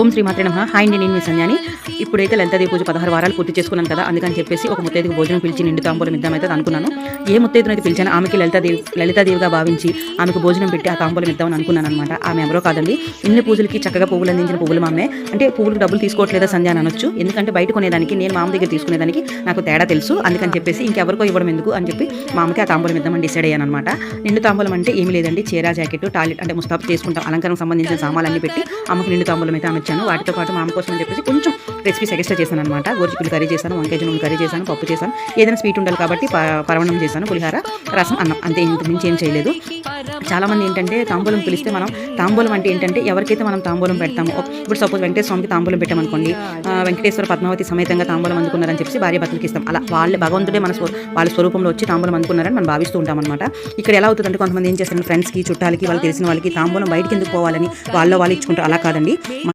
ఓం శ్రీ మాత్రే నమ. హాయ్ అండి నేను మీ సంజాని ఇప్పుడైతే లలితాదేవి పూజ పదహారు వారాలు పూర్తి చేసుకున్నాను కదా అందుకని చెప్పేసి ఒక ముత్తైదుకు భోజనం పిలిచి నిండు తాంబూలం ఇద్దామైతే అనుకున్నాను. ఏ ముత్తైదును అయితే పిలిచాను ఆమెకి లలితాదేవి లలితాదేవిగా భావించి ఆమెకు భోజనం పెట్టి ఆ తాంబూలం ఇద్దామని అనుకున్నాను అనమాట ఆమె ఎవరో కాదండి. ఇన్ని పూజలకి చక్కగా పువ్వులు అందించిన పువ్వులు మామే అంటే పువ్వులకు డబ్బులు తీసుకోవట్లేదా సంధ్య అని అనొచ్చు. ఎందుకంటే బయట కొనేదానికి నేను మామ దగ్గర తీసుకునేదానికి నాకు తేడా తెలుసు. అందుకని చెప్పేసి ఇంకెవరికో ఇవ్వడం ఎందుకు అని చెప్పి మామకి ఆ తాంబూలం ఇద్దామని డిసైడ్ అయ్యాను అనమాట నిండు తాంబూలం అంటే ఏమి లేదండి. చీర జాకెట్ టాయిలెట్ అంటే ముస్తాబు చేసుకుంటాం. అలంకారం సంబంధించిన సామాన్లన్నీ పెట్టి అమ్మకి నిండు తాంబూలం అయితే ఇచ్చాను. వాటితో పాటు మామ కోసం అని చెప్పేసి కొంచెం రెసిపీస్ ఎక్స్ట్రా చేశాను అనమాట గోరుచిక్కులు కర్రీ చేశాను వంకాయ జనులు కర్రీ చేశాను పప్పు చేశాను. ఏదైనా స్వీట్ ఉండాలి కాబట్టి పరవణం చేశాను పులిహార రసం అన్నం. అంతే ఇంత మించి ఏం చేయలేదు. చాలా మంది ఏంటంటే తాంబూలం పిలిస్తే మనం తాంబూలం అంటే ఏంటంటే ఎవరికైతే మనం తాంబూలం పెడతామో ఇప్పుడు సపోజ్ వెంకటేశ్వర స్వామికి తాంబూలం పెట్టామనుకోండి వెంకటేశ్వర పద్మావతి సమేతంగా తాంబూలం అందుకున్నారని చెప్పి భార్య భర్తలకు ఇస్తాం. అలా వాళ్ళ భగవంతుడే మన వాళ్ళ స్వరూపంలో వచ్చి తాంబూలం అందుకున్నారని మనం భావిస్తూ ఉంటాం అనమాట ఇక్కడ ఎలా అవుతుందంటే కొంతమంది ఏం చేస్తారు ఫ్రెండ్స్కి చుట్టాలకి వాళ్ళు తెలిసిన వాళ్ళకి తాంబూలం బయటికి ఎందుకు పోవాలని వాళ్ళ వాళ్ళు ఇచ్చుకుంటారు. అలా కాదండి.